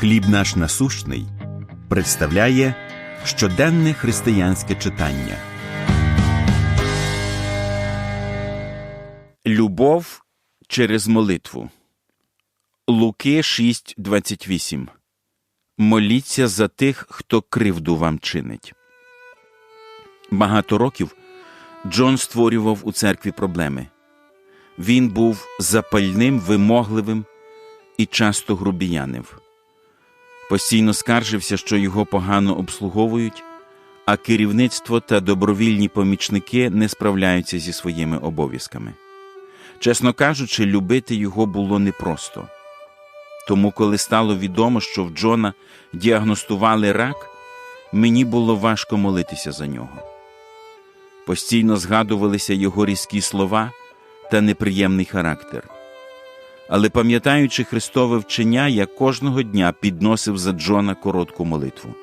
Хліб наш насущний представляє щоденне християнське читання. Любов через молитву. Луки 6.28 Моліться за тих, хто кривду вам чинить. Багато років Джон створював у церкві проблеми. Він був запальним, вимогливим і часто грубіянив. Постійно скаржився, що його погано обслуговують, а керівництво та добровільні помічники не справляються зі своїми обов'язками. Чесно кажучи, любити його було непросто. Тому, коли стало відомо, що в Джона діагностували рак, мені було важко молитися за нього. Постійно згадувалися його різкі слова та неприємний характер. Але пам'ятаючи Христове вчення, я кожного дня підносив за Джона коротку молитву.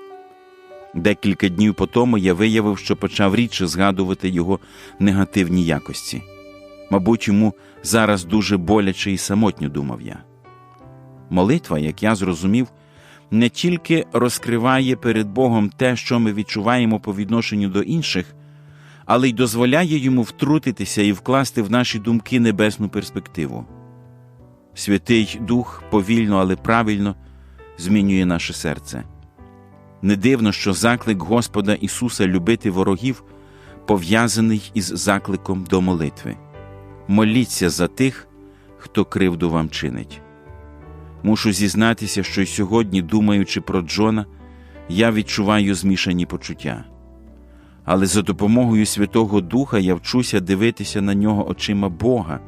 Декілька днів по тому я виявив, що почав рідше згадувати його негативні якості. Мабуть, йому зараз дуже боляче і самотньо думав я. Молитва, як я зрозумів, не тільки розкриває перед Богом те, що ми відчуваємо по відношенню до інших, але й дозволяє йому втрутитися і вкласти в наші думки небесну перспективу. Святий Дух повільно, але правильно змінює наше серце. Не дивно, що заклик Господа Ісуса любити ворогів пов'язаний із закликом до молитви. Моліться за тих, хто кривду вам чинить. Мушу зізнатися, що й сьогодні, думаючи про Джона, я відчуваю змішані почуття. Але за допомогою Святого Духа я вчуся дивитися на нього очима Бога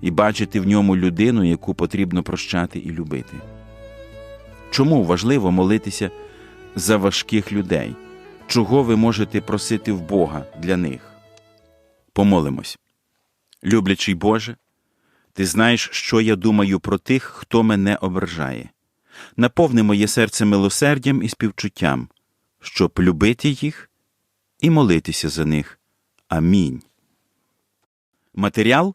і бачити в ньому людину, яку потрібно прощати і любити. Чому важливо молитися за важких людей? Чого ви можете просити в Бога для них? Помолимось. Люблячий Боже, ти знаєш, що я думаю про тих, хто мене ображає. Наповни моє серце милосердям і співчуттям, щоб любити їх і молитися за них. Амінь. Матеріал